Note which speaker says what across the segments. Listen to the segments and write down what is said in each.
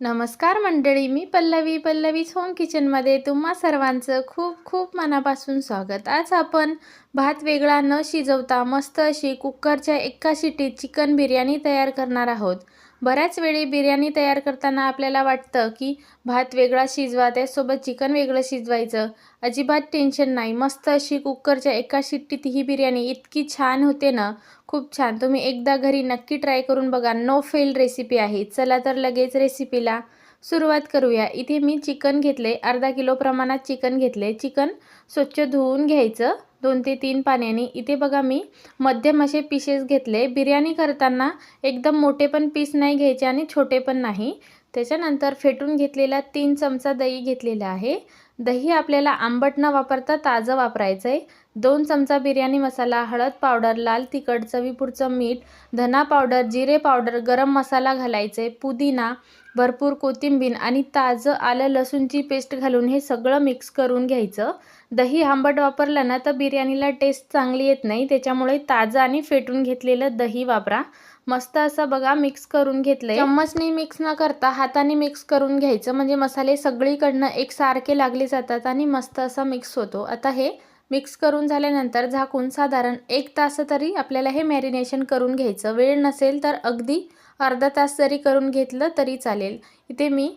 Speaker 1: नमस्कार मंडळी मी पल्लवी. पल्लवीज होम किचनमध्ये तुम्हा सर्वांचं खूप खूप मनापासून स्वागत. आज आपण भात वेगळा न शिजवता मस्त अशी कुकरच्या एका शिटीत चिकन बिर्याणी तयार करणार आहोत. बऱ्याच वेळी बिर्याणी तयार करताना आपल्याला वाटतं की भात वेगळा शिजवा त्यासोबत चिकन वेगळं शिजवायचं. अजिबात टेन्शन नाही. मस्त अशी कुकरच्या एका शिट्टीत ही बिर्याणी इतकी छान होते ना. खूप छान. तुम्ही एकदा घरी नक्की ट्राय करून बघा. नो फेल रेसिपी आहे. चला तर लगेच रेसिपीला सुरुवात करूया. इथे मी चिकन घेतले अर्धा किलो प्रमाणात चिकन घेतले. चिकन स्वच्छ धुवून घ्यायचं. दोन ते तीन पाण्याने. इथे बघा मी मध्यम असे पीसेस घेतले. बिर्याणी करताना एकदम मोठे पण पीस नाही घ्यायचे आणि छोटे पण नाही. त्याच्यानंतर फेटून घेतलेला तीन चमचा दही घेतलेला आहे. दही आपल्याला आंबट न वापरता ताजं वापरायचं आहे दोन चमचा बिर्याणी मसाला हळद पावडर लाल तिखट चवीपुरचं मीठ धना पावडर जिरे पावडर गरम मसाला घालायचे पुदिना भरपूर कोथिंबीर आणि ताजं आलं लसूणची पेस्ट घालून हे सगळं मिक्स करून घ्यायचं. दही आंबट वापरलं ना तर बिर्याणीला टेस्ट चांगली येत नाही त्याच्यामुळे ताजं आणि फेटून घेतलेलं दही वापरा. मस्त असं बघा मिक्स करून घेतलंय. चम्मचने मिक्स न करता हाताने मिक्स करून घ्यायचं म्हणजे मसाले सगळीकडनं एकसारखे लागले जातात आणि मस्त असा मिक्स होतो. आता हे मिक्स करून झाल्यानंतर झाकून साधारण एक तास तरी आपल्याला हे मॅरिनेशन करून घ्यायचं. वेळ नसेल तर अगदी अर्धा तास जरी करून घेतलं तरी चालेल. इथे मी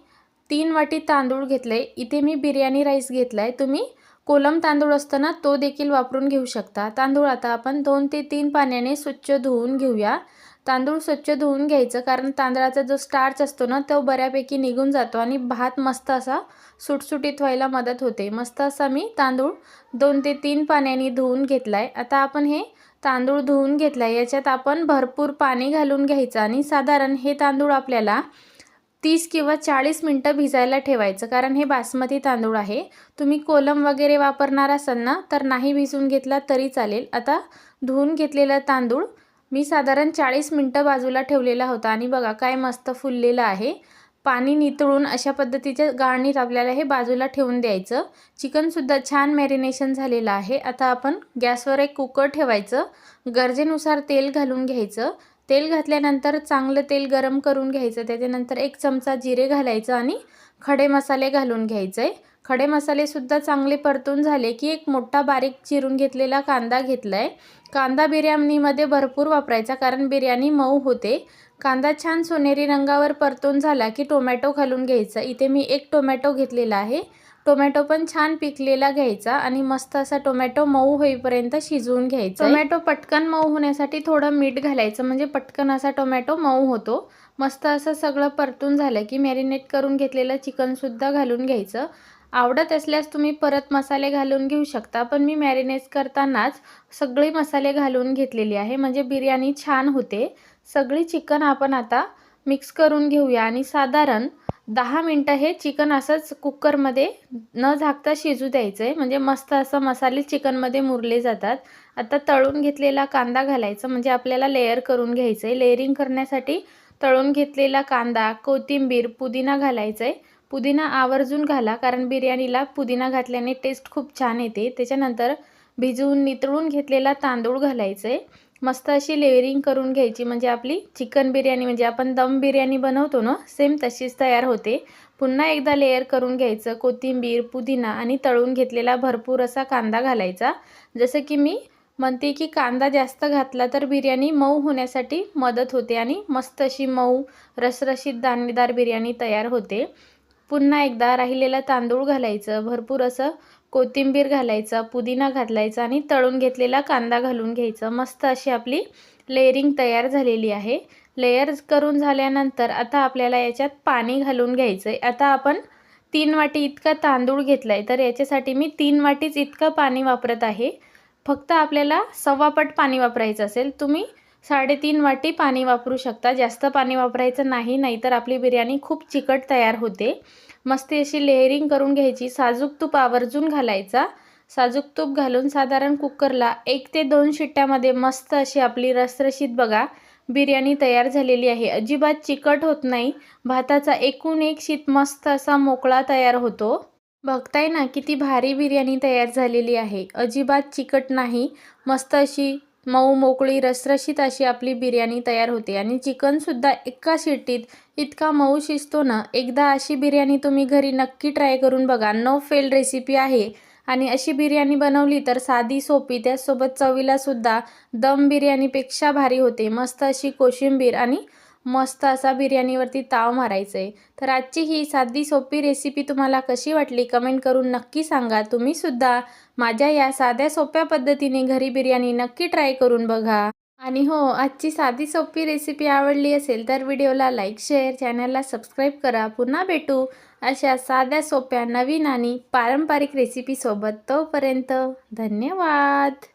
Speaker 1: तीन वाटी तांदूळ घेतले इथे मी बिर्याणी राईस घेतला आहे तुम्ही कोलम तांदूळ असताना तो देखील वापरून घेऊ शकता. तांदूळ आता आपण दोन ते तीन पाण्याने स्वच्छ धुवून घेऊया. तांदूळ स्वच्छ धुवून घ्यायचं कारण तांदळाचा जो स्टार्च असतो ना तो बऱ्यापैकी निघून जातो आणि भात मस्त असा सुटसुटीत व्हायला मदत होते. मस्त असा मी तांदूळ दोन ते तीन पाण्याने धुवून घेतला आहे आता आपण हे तांदूळ धुवून घेतला आहे याच्यात आपण भरपूर पाणी घालून घ्यायचं आणि साधारण हे तांदूळ आपल्याला तीस किंवा चाळीस मिनटं भिजायला ठेवायचं कारण हे बासमती तांदूळ आहे. तुम्ही कोलम वगैरे वापरणार असाल ना तर नाही भिजून घेतला तरी चालेल. आता धुवून घेतलेला तांदूळ मी साधारण चाळीस मिनटं बाजूला ठेवलेला होता आणि बघा काय मस्त फुललेलं आहे. पाणी नितळून अशा पद्धतीच्या गाळणीत आपल्याला हे बाजूला ठेवून द्यायचं. चिकनसुद्धा छान मॅरिनेशन झालेलं आहे. आता आपण गॅसवर एक कुकर ठेवायचं. गरजेनुसार तेल घालून घ्यायचं. तेल घातल्यानंतर चांगलं तेल गरम करून घ्यायचं. त्याच्यानंतर एक चमचा जिरे घालायचं आणि खडे मसाले घालून घ्यायचे. आहे खडे मसालेसुद्धा चांगले परतून झाले की एक मोठा बारीक चिरून घेतलेला कांदा घेतला आहे कांदा बिर्याणीमध्ये भरपूर वापरायचा कारण बिर्याणी मऊ होते. कांदा छान सोनेरी रंगावर परतून झाला की टोमॅटो घालून घ्यायचा. इथे मी एक टोमॅटो घेतलेला आहे. टोमॅटो पण छान पिकलेला घ्यायचा आणि मस्त असा टोमॅटो मऊ होईपर्यंत शिजवून घ्यायचा. टोमॅटो पटकन मऊ होण्यासाठी थोडं मीठ घालायचं म्हणजे पटकन असा टोमॅटो मऊ होतो. मस्त असं सगळं परतून झालं की मॅरिनेट करून घेतलेलं चिकनसुद्धा घालून घ्यायचं. आवडत असल्यास तुम्ही परत मसाले घालून घेऊ शकता पण मी मॅरिनेट करतानाच सगळे मसाले घालून घेतलेली आहे म्हणजे बिर्याणी छान होते. सगळी चिकन आपण आता मिक्स करून घेऊया आणि साधारण दहा मिनटं हे चिकन असंच कुकरमध्ये न झाकता शिजू द्यायचं आहे. म्हणजे मस्त असं मसाले चिकनमध्ये मुरले जातात. आता तळून घेतलेला कांदा घालायचा म्हणजे आपल्याला लेअर करून घ्यायचं आहे. लेअरिंग करण्यासाठी तळून घेतलेला कांदा कोथिंबीर पुदिना घालायचं आहे. पुदिना आवर्जून घाला कारण बिर्याणीला पुदिना घातल्याने टेस्ट खूप छान येते. त्याच्यानंतर भिजवून नितळून घेतलेला तांदूळ घालायचा आहे. मस्त अशी लेअरिंग करून घ्यायची. म्हणजे आपली चिकन बिर्याणी म्हणजे आपण दम बिर्याणी बनवतो ना सेम तशीच तयार होते. पुन्हा एकदा लेअर करून घ्यायचं. कोथिंबीर पुदिना आणि तळून घेतलेला भरपूर असा कांदा घालायचा. जसं की मी म्हणते की कांदा जास्त घातला तर बिर्याणी मऊ होण्यासाठी मदत होते आणि मस्त अशी मऊ रसरशीत दाणेदार बिर्याणी तयार होते. पुन्हा एकदा राहिलेला तांदूळ घालायचं भरपूर असं कोथिंबीर घालायचं पुदिना घालायचा आणि तळून घेतलेला कांदा घालून घ्यायचं. मस्त अशी आपली लेअरिंग तयार झालेली आहे. लेयर करून झाल्यानंतर आता आपल्याला याच्यात पाणी घालून घ्यायचं आहे आता आपण तीन वाटी इतका तांदूळ घेतला आहे तर याच्यासाठी मी तीन वाटीच इतकं पाणी वापरत आहे. फक्त आपल्याला सव्वापट पाणी वापरायचं असेल तुम्ही साडेतीन वाटी पाणी वापरू शकता. जास्त पाणी वापरायचं नाही नाहीतर आपली बिर्याणी खूप चिकट तयार होते. मस्त अशी लेअरिंग करून घ्यायची. साजूक तूप आवर्जून घालायचा. साजूक तूप घालून साधारण कुकरला एक ते दोन शिट्ट्यामध्ये मस्त अशी आपली रसरशीत बघा बिर्याणी तयार झालेली आहे. अजिबात चिकट होत नाही. भाताचा एकूण एक शीत मस्त असा मोकळा तयार होतो. बघताय ना किती भारी बिर्याणी तयार झालेली आहे. अजिबात चिकट नाही. मस्त अशी मऊ मोकळी रसरशीत अशी आपली बिर्याणी तयार होते आणि चिकनसुद्धा एका शिट्टीत इतका मऊ शिजतो ना एकदा अशी बिर्याणी तुम्ही घरी नक्की ट्राय करून बघा. नो फेल रेसिपी आहे. आणि अशी बिर्याणी बनवली तर साधी सोपी त्याचसोबत चवीलासुद्धा दम बिर्याणीपेक्षा भारी होते. मस्त अशी कोशिंबीर आणि मस्त असा बिर्याणीवरती ताव मारायचा आहे तर आजची ही साधी सोपी रेसिपी तुम्हाला कशी वाटली कमेंट करून नक्की सांगा. तुम्हीसुद्धा माझ्या या साध्या सोप्या पद्धतीने घरी बिर्याणी नक्की ट्राय करून बघा. आणि हो आजची साधी सोपी रेसिपी आवडली असेल तर व्हिडिओला लाईक शेअर चॅनलला सबस्क्राईब करा. पुन्हा भेटू अशा साध्या सोप्या नवीन आणि पारंपरिक रेसिपीसोबत तोपर्यंत धन्यवाद.